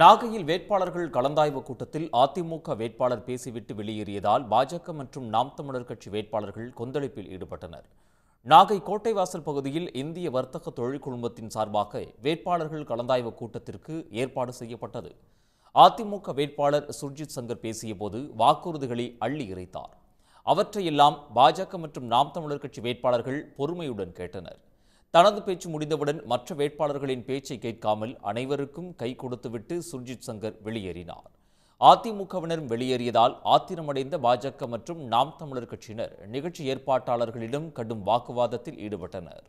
நாகையில் வேட்பாளர்கள் கலந்தாய்வு கூட்டத்தில் அதிமுக வேட்பாளர் பேசிவிட்டு வெளியேறியதால் பாஜக மற்றும் நாம் தமிழர் கட்சி வேட்பாளர்கள் கொந்தளிப்பில் ஈடுபட்டனர். நாகை கோட்டைவாசல் பகுதியில் இந்திய வர்த்தக தொழில் குழுமத்தின் சார்பாக வேட்பாளர்கள் கலந்தாய்வு கூட்டத்திற்கு ஏற்பாடு செய்யப்பட்டது. அதிமுக வேட்பாளர் சுர்ஜித் சங்கர் பேசியபோது வாக்குறுதிகளை அள்ளி இறைத்தார். அவற்றையெல்லாம் பாஜக மற்றும் நாம் தமிழர் கட்சி வேட்பாளர்கள் பொறுமையுடன் கேட்டனர். தனது பேச்சு முடிந்தவுடன் மற்ற வேட்பாளர்களின் பேச்சை கேட்காமல் அனைவருக்கும் கை கொடுத்துவிட்டு சுர்ஜித் சங்கர் வெளியேறினார். அதிமுகவினரும் வெளியேறியதால் ஆத்திரமடைந்த பாஜக மற்றும் நாம் தமிழர் கட்சியினர் நிகழ்ச்சி ஏற்பாட்டாளர்களிடம் கடும் வாக்குவாதத்தில் ஈடுபட்டனர்.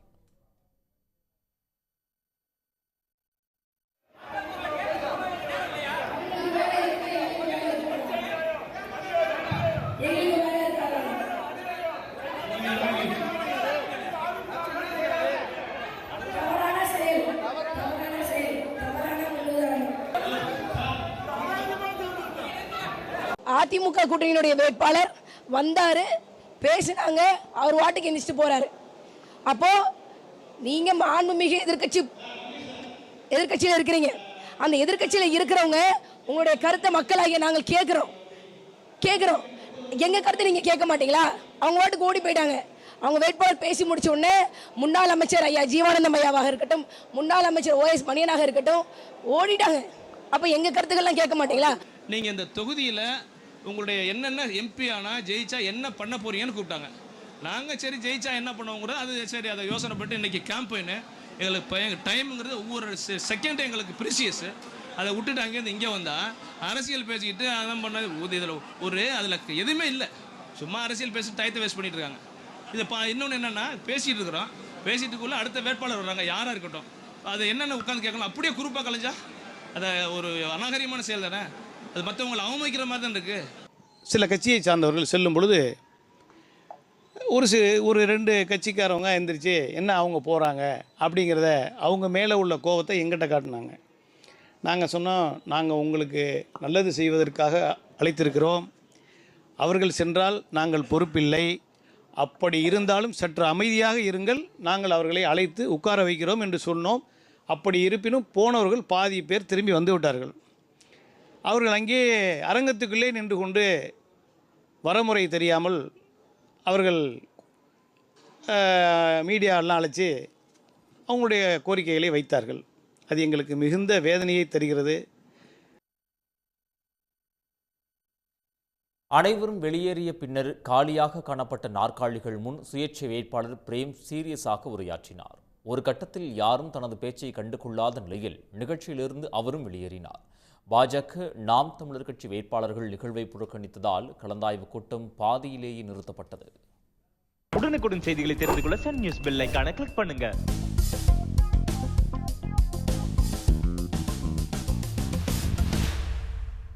அதிமுக கூட்டணியினுடைய வேட்பாளர் வந்தார் பேசினாங்க அவர் வாட்டுக்கு எந்திரிச்சிட்டு போறாரு. அப்போது நீங்கள் மாண்புமிகு எதிர்க்கட்சி எதிர்க்கட்சியில் இருக்கிறீங்க. அந்த எதிர்க்கட்சியில் இருக்கிறவங்க உங்களுடைய கருத்தை மக்களாகிய நாங்கள் கேட்குறோம் கேட்குறோம் எங்கள் கருத்தை நீங்கள் கேட்க மாட்டீங்களா? அவங்க வாட்டுக்கு ஓடி போயிட்டாங்க. அவங்க வேட்பாளர் பேசி முடிச்ச உடனே முன்னாள் அமைச்சர் ஐயா ஜீவானந்தம் ஐயாவாக இருக்கட்டும் முன்னாள் அமைச்சர் ஓஎஸ் மணியனாக இருக்கட்டும் ஓடிட்டாங்க. அப்போ எங்கள் கருத்துக்கள்லாம் கேட்க மாட்டீங்களா? நீங்கள் இந்த தொகுதியில் உங்களுடைய என்னென்ன எம்பி ஆனால் ஜெயிச்சா என்ன பண்ண போறீங்கன்னு கூப்பிட்டாங்க. நாங்கள் சரி ஜெயிச்சா என்ன பண்ணுவோம் அது சரி அதை யோசனை பண்ணிட்டு இன்றைக்கி கேம்பெயின் எங்களுக்கு இப்போ எங்கள் டைமுங்கிறது ஒவ்வொரு செகண்ட் எங்களுக்கு ப்ரிசியஸ் அதை விட்டுட்டு அங்கேருந்து இங்கே வந்தால் அரசியல் பேசிக்கிட்டு அதான் பண்ணது இதில் ஒரு அதில் எதுவுமே இல்லை. சும்மா அரசியல் பேசி டயத்தை வேஸ்ட் பண்ணிட்டு இருக்காங்க. இதை பா இன்னொன்று என்னென்னா பேசிகிட்டு இருக்கிறோம். பேசிட்டுக்குள்ளே அடுத்த வேட்பாளர் வர்றாங்க யாராக இருக்கட்டும். அது என்னென்ன உட்காந்து கேட்கணும்? அப்படியே குரூப்பாக கலைஞ்சா அதை ஒரு அநாகரியமான செயல் தானே? அது மற்றவங்களை அவமதிக்கிற மாதிரி தான் இருக்குது சில கட்சியை சார்ந்தவர்கள் செல்லும் பொழுது ஒரு சி ஒரு ரெண்டு கட்சிக்காரவங்க எந்திரிச்சு என்ன அவங்க போகிறாங்க அப்படிங்கிறத அவங்க மேலே உள்ள கோபத்தை எங்கிட்ட காட்டினாங்க. நாங்கள் சொன்னோம் நாங்கள் உங்களுக்கு நல்லது செய்வதற்காக அழைத்திருக்கிறோம். அவர்கள் சென்றால் நாங்கள் பொறுப்பில்லை. அப்படி இருந்தாலும் சற்று அமைதியாக இருங்கள். நாங்கள் அவர்களை அழைத்து உட்கார வைக்கிறோம் என்று சொன்னோம். அப்படி இருப்பினும் போனவர்கள் பாதி பேர் திரும்பி வந்து விட்டார்கள். அவர்கள் அங்கே அரங்கத்துக்குள்ளே நின்று கொண்டு வரமுறை தெரியாமல் அவர்கள் அஹ், மீடியாவெல்லாம் அழைச்சி அவங்களுடைய கோரிக்கைகளை வைத்தார்கள். அது எங்களுக்கு மிகுந்த வேதனையை தருகிறது. அனைவரும் வெளியேறிய பின்னர் காலியாக காணப்பட்ட நாற்காலிகள் முன் சுயேட்சை வேட்பாளர் பிரேம் சீரியஸாக உரையாற்றினார். ஒரு கட்டத்தில் யாரும் தனது பேச்சை கண்டுகொள்ளாத நிலையில் நிகழ்ச்சியிலிருந்து அவரும் வெளியேறினார். பாஜக நாம் தமிழர் கட்சி வேட்பாளர்கள் நிகழ்வை புறக்கணித்ததால் கலந்தாய்வு கூட்டம் பாதியிலேயே நிறுத்தப்பட்டது. உடனுக்குடன் செய்திகளை தெரிந்து கொள்ள சன் நியூஸ் பெல்லைக்கான கிளிக் பண்ணுங்க.